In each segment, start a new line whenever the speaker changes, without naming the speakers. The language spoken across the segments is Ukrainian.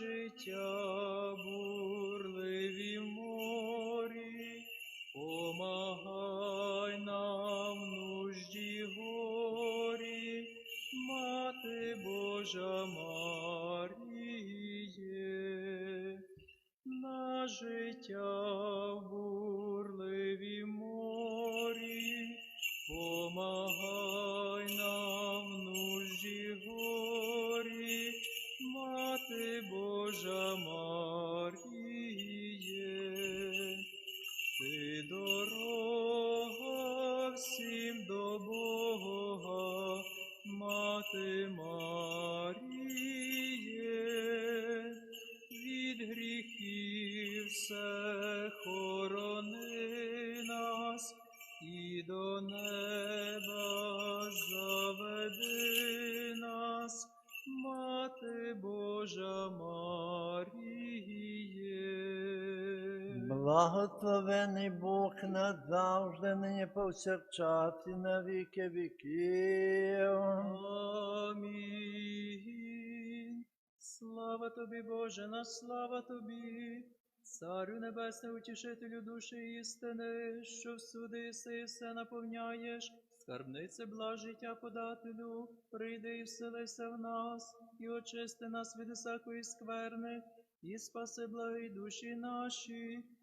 життя бурливі морі, помагай нам в нужді горі, Мати Божа Маріє на життя
Благословений Бог назавжди, нині повсякчас і на віки віків.
Амінь. Слава тобі, Боже, наш слава тобі, Царю Небесний, утішителю душі істини, що всюди і все наповняєш, скарбнице благ життя подателю, прийди і вселися в нас, і очисти нас від усякої скверни, і спаси благі душі наші.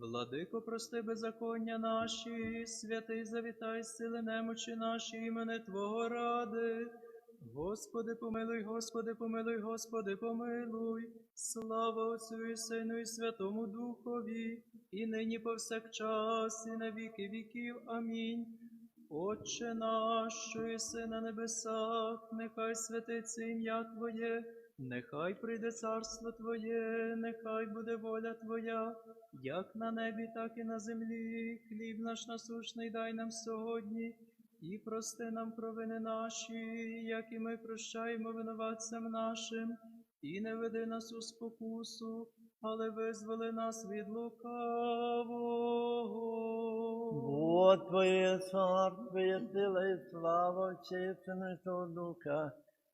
Владико, прости беззаконня наші, святий завітай сили немочі наші, імени Твого ради. Господи, помилуй, Господи, помилуй, Господи, помилуй. Слава Отцю і Сину, і Святому Духові, і нині повсякчас, і на віки віків. Амінь. Отче наш, що єси на небесах, нехай святиться ім'я Твоє, нехай прийде царство Твоє, нехай буде воля Твоя, як на небі, так і на землі. Хліб наш насущний дай нам сьогодні, і прости нам провини наші, як і ми прощаємо винуватцям нашим, і не веди нас у спокусу, але визволи нас від лукавого.
Вот Твоє царство, є сила і слава, Святого Духа,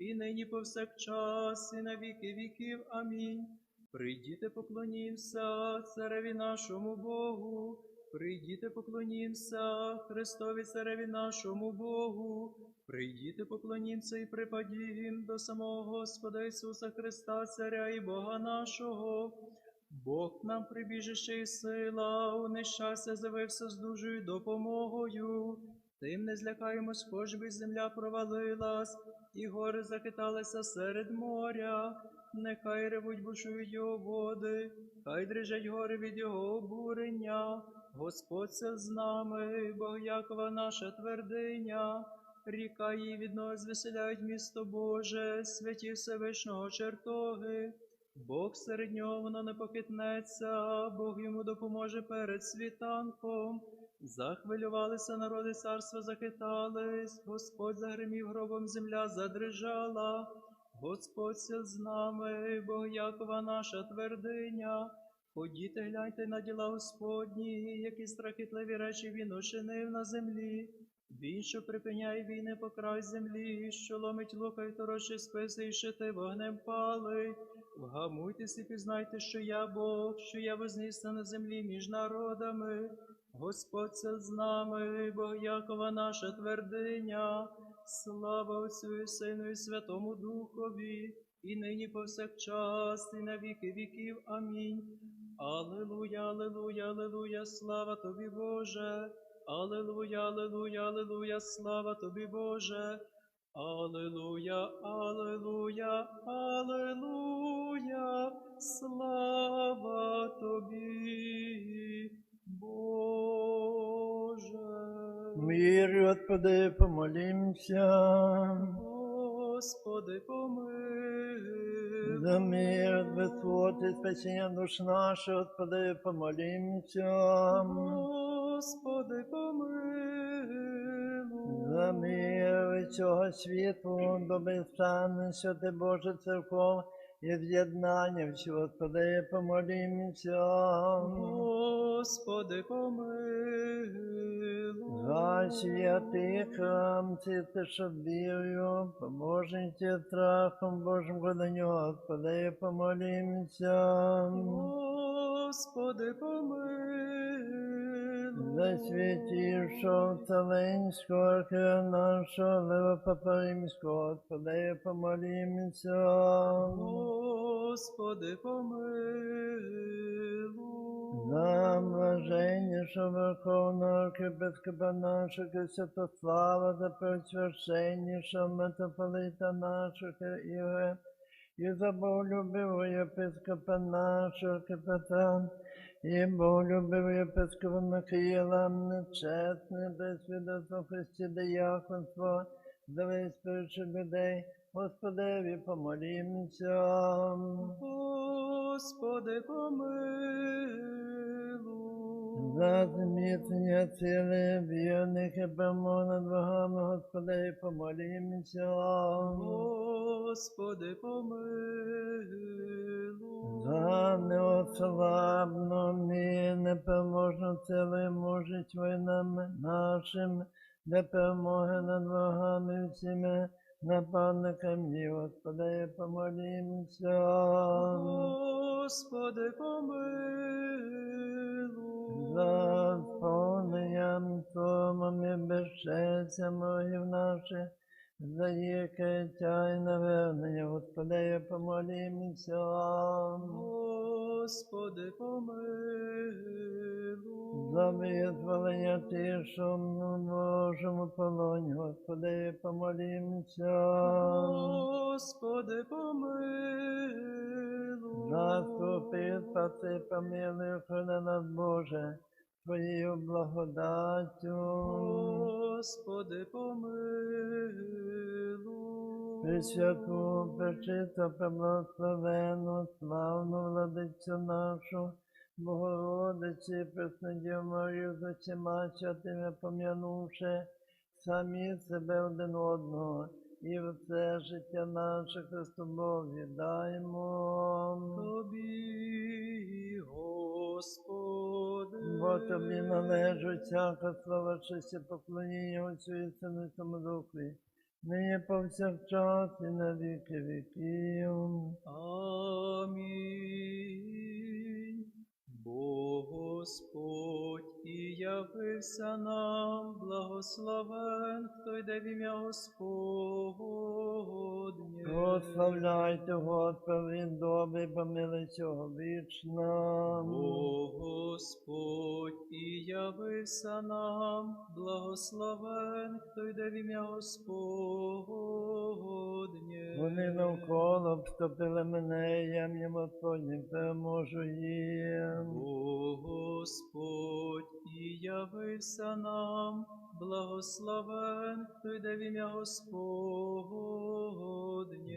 і нині повсякчас, і на віки віків. Амінь. Прийдіте, поклонімся цареві нашому Богу. Прийдіте, поклонімся Христові цареві нашому Богу. Прийдіте, поклонімся і припадім до самого Господа Ісуса Христа, Царя і Бога нашого. Бог нам прибіжище і сила, у нещастя з'явився з дужою допомогою. Тим не злякаємось, хоч би земля провалилась, і гори захиталися серед моря. Нехай ревуть бушують його води, хай дрижать гори від його обурення. Господь це з нами, Бог Якова наша твердиня. Ріка її від нас місто Боже, святі Всевишнього чертоги. Бог серед нього воно не похитнеться, Бог йому допоможе перед світанком. Захвилювалися народи, царства захитались, Господь загримів гробом, земля задрижала. Господь сил з нами, Бог Якова наша твердиня. Ходіте, гляньте на діла Господні, які страхітливі речі він учинив на землі. Він, що припиняє війни по край землі, що ломить лука й торочі списи, і щити вогнем палить. Вгамуйтесь і пізнайте, що я Бог, що я вознісся на землі між народами. Господь це з нами, Бог Якова наша твердиня. Слава Отцю Сину і Святому Духові, і нині повсякчас, і на віки віків. Амінь. Аллилуйя, аллилуйя, аллилуйя, слава тобі, Боже. Аллилуйя, аллилуйя, аллилуйя, слава тобі, Боже. Аллилуйя, аллилуйя, аллилуйя, слава тобі, Боже.
Мир, Господи, помолимся.
Господи, помилуй.
За мир, і спасіння душ наших, Господи, помолимся.
Господи, помилуй.
За мир цього світу, доби стане, що ти Боже церков, і з'єднання всього, Господи, помолимся.
Господи, помилуй.
За святий храм, ти що вірю, поможете страхом Божим до нього, Господи, помолимся.
Господи, помилуй.
За святішого Вселенського архіра нашого, Лева Папа Римського, Господи, помолимся.
Господи, помилуй.
За блаженнішого Верховного архієпископа нашого Святослава, за просвященнішого митрополита нашого Ігоря, і за Боголюбивого єпископа нашого Петра, і Боголюбивого єпископа Михаїла, нечесне, без свідоцтва Христі дияконство, за весь перших людей, Господеві помолімся.
Господи, помилуй.
За зміцнення сили вірних і перемог над ворогами, Господи, помолімся.
Господи, помилуй.
За неослабну і непереможну мужність воїнами нашим, для перемоги над ворогами всіми нападниками, Господи, помолимся.
Господи, помилуй.
За сповненням и і безчестям в наших, за їх каяття і навернення, Господи, помолімся.
Господи, помилуй.
За визволення в Божому полоні, Господи, помолімся.
Господи, помилуй.
Наступи, спаси, помилуй, охорони нас, Боже, Твоєю благодаттю.
Господи, помилуй.
Пресвяту, пречисту, преблагословену, славну владицю нашу, Богородиці, Преснодію Марію, з усіма святими пом'янувши самі себе один одного, і все життя наше Христу Богу віддаємо.
Тобі, Господи.
Бо тобі належить всяка слава, честь і поклоніння Отцю і Сину і Святому Духові, нині повсякчас і на віки віків.
Амінь. Бо Господь і явився нам, благословен, хто йде в ім'я Господнє.
Прославляйте Господа, Він добрий, помилуй цього вічно.
Бо Господь і явився нам, благословен, хто йде в ім'я Господнє.
Вони навколо обступили мене, я мені Господнім переможу їм.
О Господь і явився нам, благословен, хто йде в ім'я Господнє.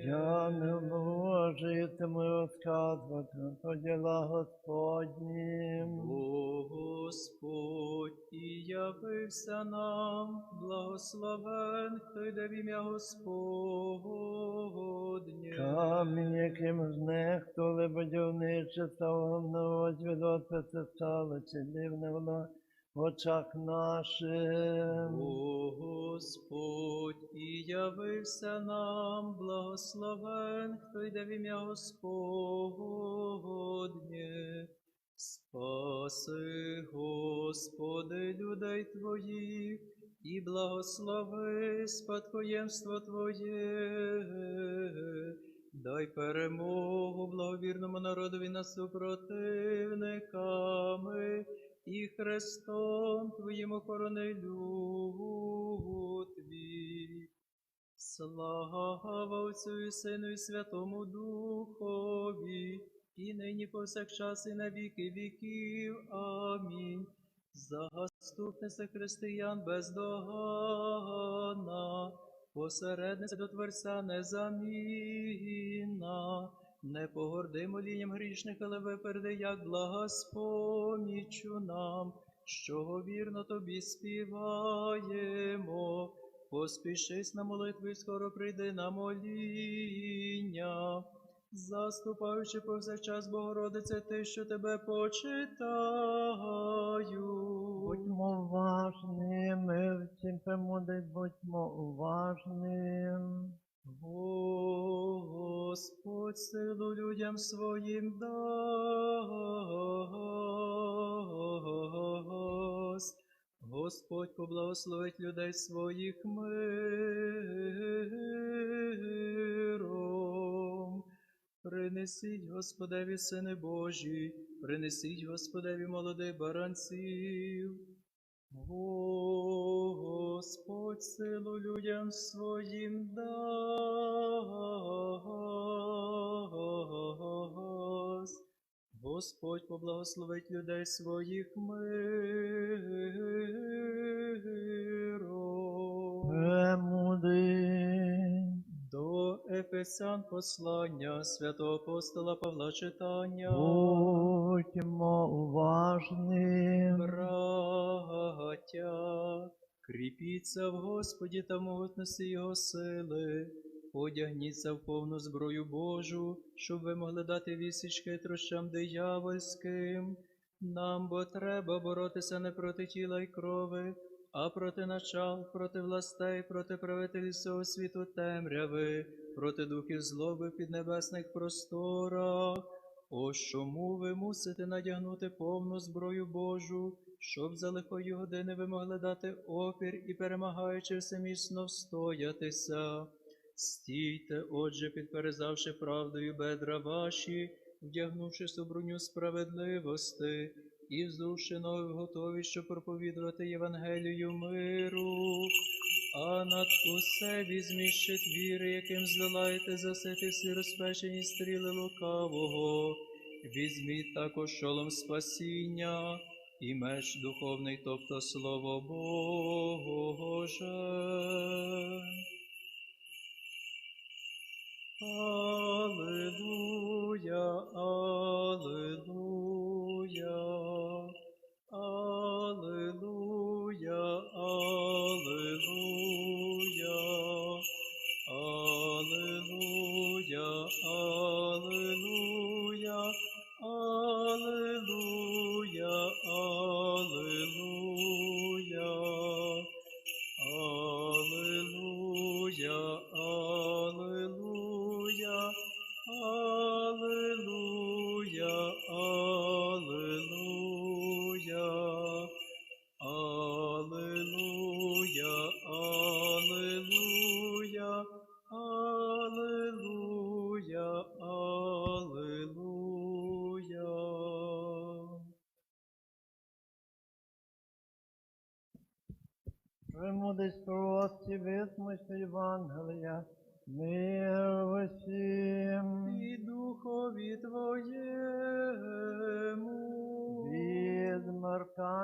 Я не можитиму розказувати про діла Господні.
О Господь і явився нам, благословен, хто йде в ім'я Господнє.
Камінь, яким знехтували будівниче та вогнуть від отписи стало, чи дивне воно очах наших.
О Господь, і явився нам, благословен, хто йде в ім'я Господнє. Спаси, Господи, людей Твоїх, і благослови спадкоємство Твоє. Дай перемогу благовірному народові над супротивниками, і Христом Твоїм охорони Твій. Слава Отцю і Сину і Святому Духові, і нині повсякчас і на віки віків. Амінь. Заступниця християн бездоганна, посередниця до Творця незамінна, не погорди молінням грішних, але випереди, як благоспомічу нам, що вірно тобі співаємо. Поспішись на молитву і скоро прийди на моління. Заступаючи повсякчас, Богородице, ти, що тебе почитаю.
Будьмо уважними, всім премудрий, будьмо уважним.
Господь силу людям своїм дасть. Господь поблагословить людей своїх миром. Принесіть Господеві сини Божі, принесіть Господеві молодих баранців. Господь силу людям своїм дасть. Господь поблагословить людей своїх миром.
Премудрий.
До Ефесян послання святого апостола Павла читання.
Будьмо уважним.
Браття, кріпіться в Господі та могутності Його сили, одягніться в повну зброю Божу, щоб ви могли дати вісіч хитрощам диявольським. Нам бо треба боротися не проти тіла й крови, а проти начал, проти властей, проти правителів цього світу темряви, проти духів злоби в піднебесних просторах. Ось чому ви мусите надягнути повну зброю Божу, щоб за лихої години ви могли дати опір і, перемагаючи все міцно встоятися. Стійте, отже, підперезавши правдою бедра ваші, вдягнувши у броню справедливости, і вздувши ноги готові, щоб проповідувати Євангелію миру. А над усе візьміть щит віри, яким здолаєте засити всі розпечені стріли лукавого. Візьміть також шолом спасіння і меч духовний, тобто слово Боже. Аллилуйя, Аллилуйя,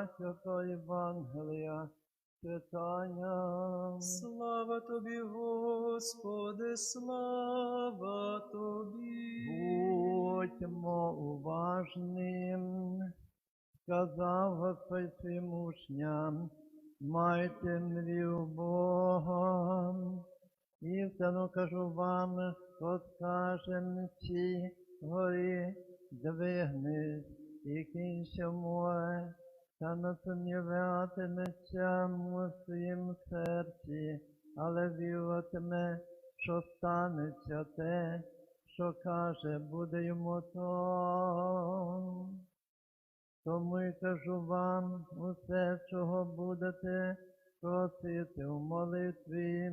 Святого Євангелія, читання.
Слава тобі, Господи, слава тобі.
Будьмо уважним, сказав Господь своїм учням, майте мрію Бога, Істину кажу вам, хто скаже цій горі, двигнись, і море, та не сумніватиметься у своїм серці, але віруватиме, що станеться те, що каже, буде йому то. Тому й кажу вам усе, чого будете просити у молитві,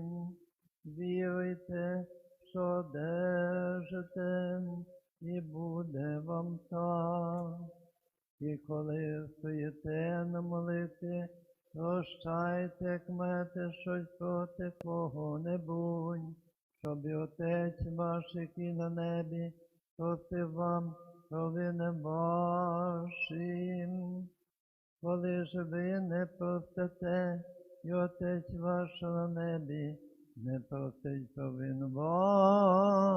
віруйте, що одержите, і буде вам так. І коли стоїте на молитві, прощайте, як маєте щось проти кого-небудь, щоб і Отець ваш, який на небі, простив вам провини ваші. Коли ж ви не простите, і Отець ваш на небі не простить провин ваших.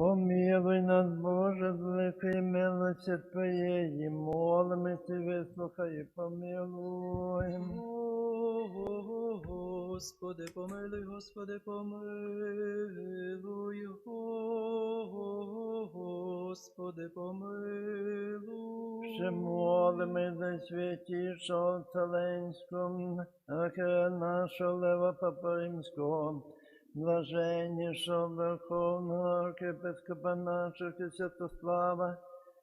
Помилуй нас, Боже, з великої милості Твоєї, молимося, вислухай, і помилуй.
Господи, помилуй, Господи, помилуй, Господи, помилуй.
Ще молимо за святішого Вселенського, архієра нашого Лева Папа Римського, блаженнішого Верховного архієпископа нашого Святослава,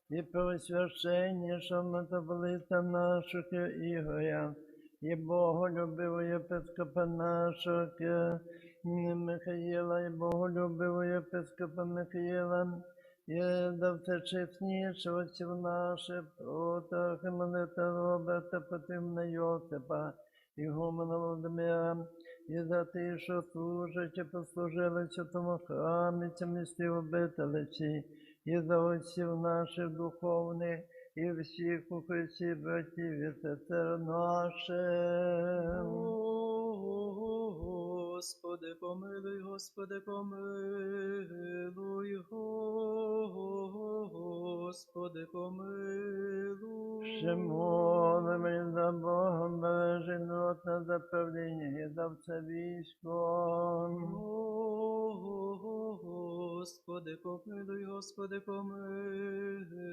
і просвященнішого митрополита нашого Ігоря, і Боголюбивого єпископа нашого Михаїла, і Боголюбивого єпископа Михаїла, і до всечесніше отців наших, Архимандрита Роберта Петрівна Йосипа, і Гумана Володимира, і за те, що служать і послужили тому святому і обителичі, і за отців наших духовних, і всіх у Христі братів і сестер наших.
Господи, помилуй, Господи, помилуй, Господи, помилуй.
Ще молимо за Богом бережи народ на заправління і за все військо.
Господи, помилуй, Господи, помилуй,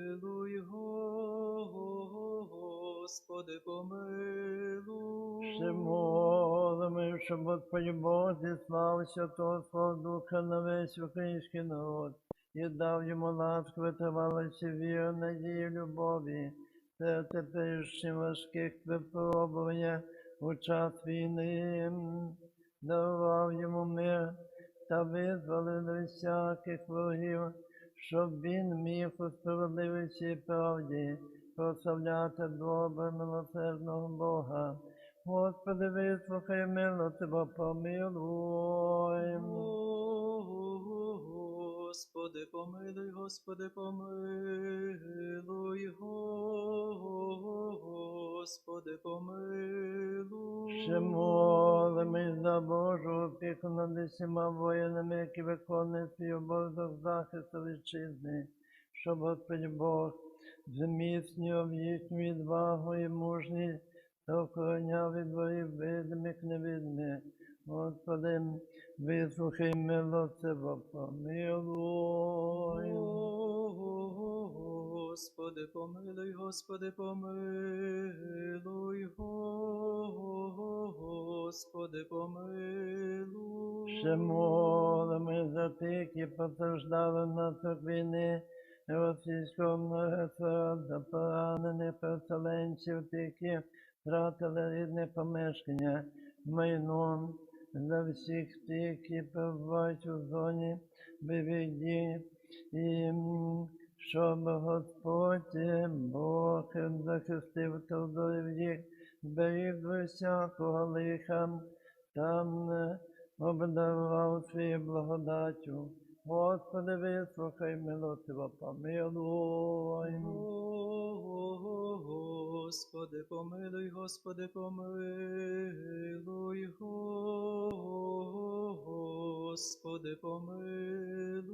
Господи, помилуй.
Ще молимо, щоб Господь Бог зіслав Святого Свого Духа на весь український народ. І дав йому ласку витривалості віру, надії, любові, це теперішні важких випробування у час війни, дарував йому мир та визволив всяких ворогів, щоб він міг у справедливості і правді прославляти добре милосердного Бога. Господи, вислухай милостиво, помилуй.
Господи, помилуй, Господи, помилуй, Господи, помилуй.
Ще молимось за Божу опіку над усіма воїнами, які виконують свій обов'язок захисту вітчизни, щоб Господь Бог зміцнював їхню відвагу і мужність охороняв від ворів видимих невидимих. Господи, вислухай милостиво, помилуй.
Господи, помилуй, Господи, помилуй, Господи, помилуй.
Ще молимо за тих, які постраждали внаслідок війни російського агресора, за поранених переселенців, тих, які втратили рідне помешкання, майно, за всіх тих, які перебувають у зоні дій, і щоб Господь Бог захистив здоров'я їх, зберіг всякого лиха, там е, обдарував своєю благодаттю. Господи, вислухай милостиво, помилуй.
Господи, помилуй, Господи, помилуй, Господи, помилуй.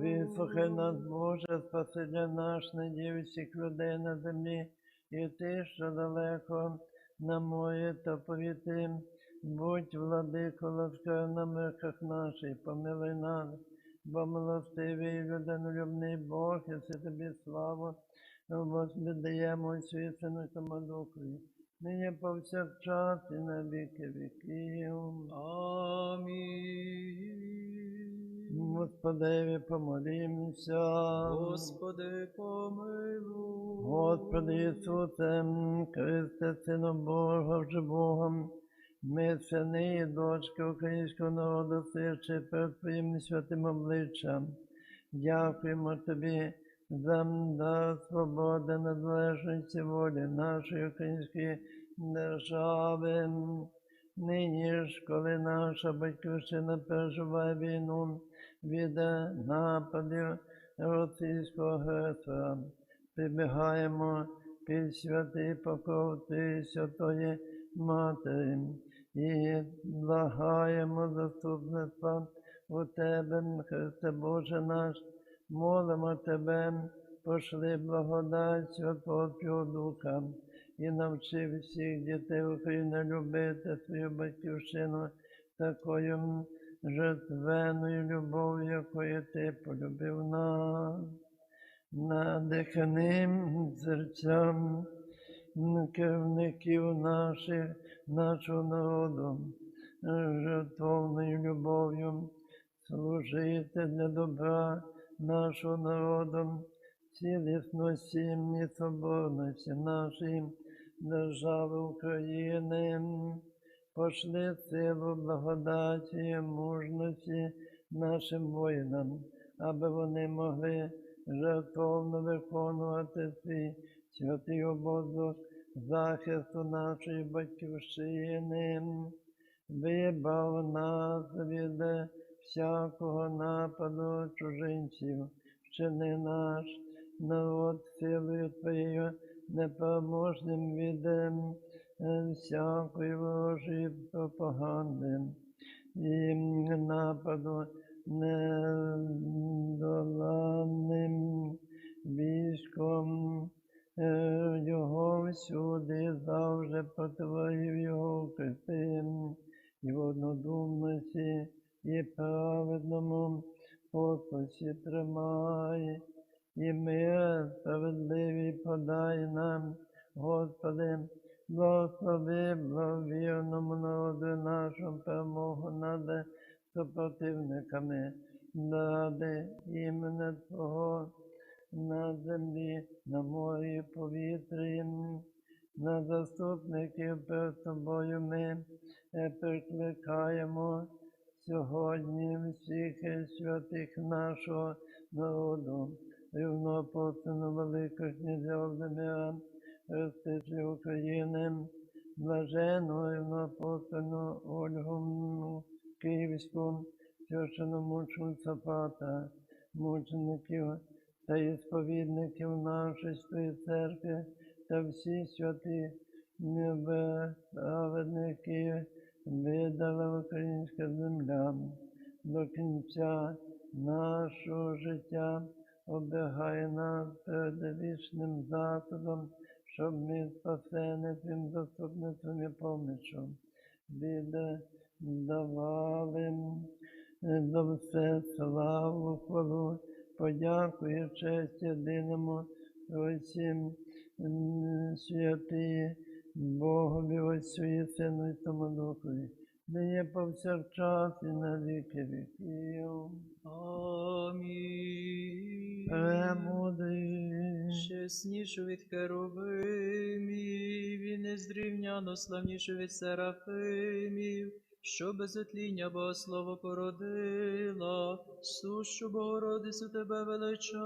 Вислухай нас, Боже, Спасителя наш, надію всіх людей на землі, і ти, що далеко на моє та повіти, будь владико, ласкав на мирках наших, помилуй нас, бо милостивий людинолюбний Бог, і тобі славу, Господи, даємо і світину тому духові, нині повсякчас і на віки віків.
Амінь.
Господеві помолімся.
Господи, помилуй.
Господи Ісусе, Христе, Сину Бога, вже Богом, ми, сини і дочки українського народу, сирчи перед Твоїм святим обличчям. Дякуємо Тобі за дар свободи, незалежності волі нашої української держави. Нині ж, коли наша батьківщина переживає війну від нападів російського агресора, прибігаємо під святий покров Ти Святої Матері і благаємо заступництва у Тебе, Христе Боже наш, молимо Тебе, пошли благодать Святого Духа і навчи всіх дітей України любити свою батьківщину такою жертвеною любов'ю, якою Ти полюбив нас. Надихним серцям керівників наших, нашого народу, жертовною любов'ю, служити для добра нашого народу, цілісності і соборності нашої держави України. Пошли силу, благодаті, і мужності нашим воїнам, аби вони могли жертовно виконувати свій святий обов'язок захисту нашої батьківщини. Вибав нас від всякого нападу чужинців, вчини наш народ силою Твоєю непереможним від е, всякої ворожої пропаганди. І нападу недоланним військом е, його всюди завжди потворив його крити і в однодумності і праведному നക്ഷത്രമായി എമ്മെ нашого народу, рівноапостольного Великого князя Володимира, Ростителя України, блаженого рівноапостольного Ольгу Київську, священномученого Сапата, мучеників та і сповідників нашої Церкви та всі святі праведники видала українська земля. До кінця нашого життя оберігає нас перед вічним засудом, щоб ми спасені тим заступництвом і помічю. Віддавали до все славу, хвалу, подякую честь єдиному усім святий Богові Отцю і Сину і тому Є повсякчас і на віки віків.
Амінь.
Премудрий.
Чеснішу від Херовимів і незрівняно славнішу від Серафимів, що без отління Богослово породила, сущу Богородицю тебе величаємо.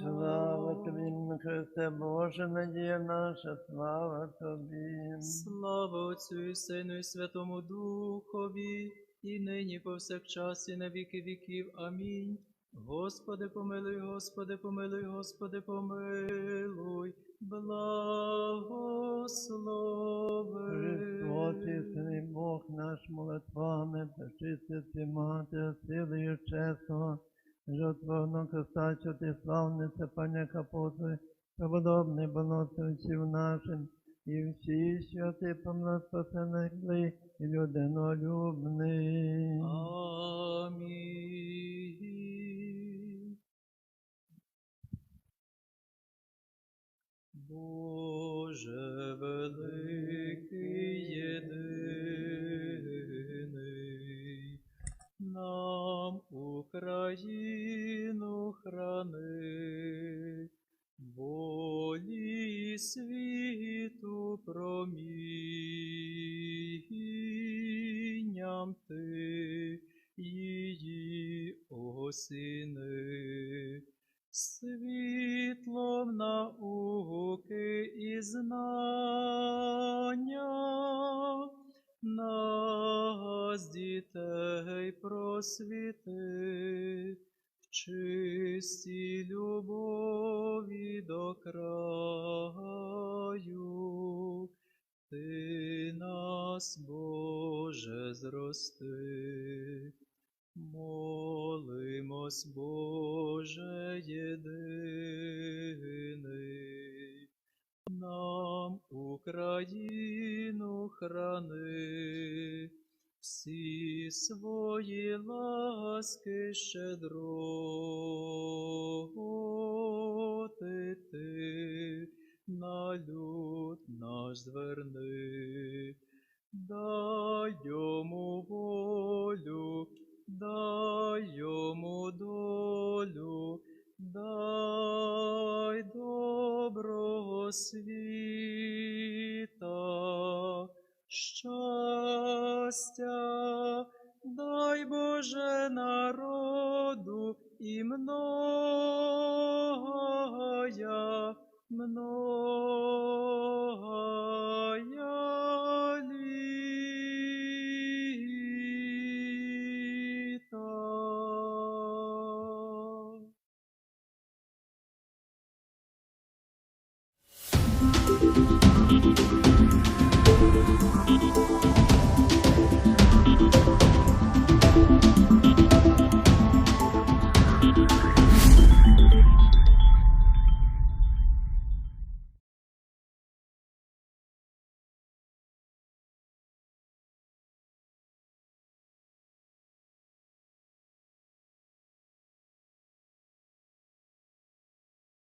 Слава тобі, Христе Боже, надія наша, слава тобі.
Слава Отцю і Сину і Святому Духові, і нині повсякчас, і на віки віків. Амінь. Господи, помилуй, Господи, помилуй, Господи, помилуй, благослови.
Христос, істинний Бог, наш молитвами, пречистиці мати, силою чесного, жертвовного Христа, що ти славниця, паня капоти, преподобний болотовців нашим, і всі святи помилосердний і людинолюбний.
Амінь. Боже великий єдиний, нам Україну храни, волі світу промінням ти її осіни, світлом науки і знання нас дітей просвіти в чистій любові до краю. Ти нас, Боже, зрости. Молимось, Боже храни, всі свої ласки щедроти Ciao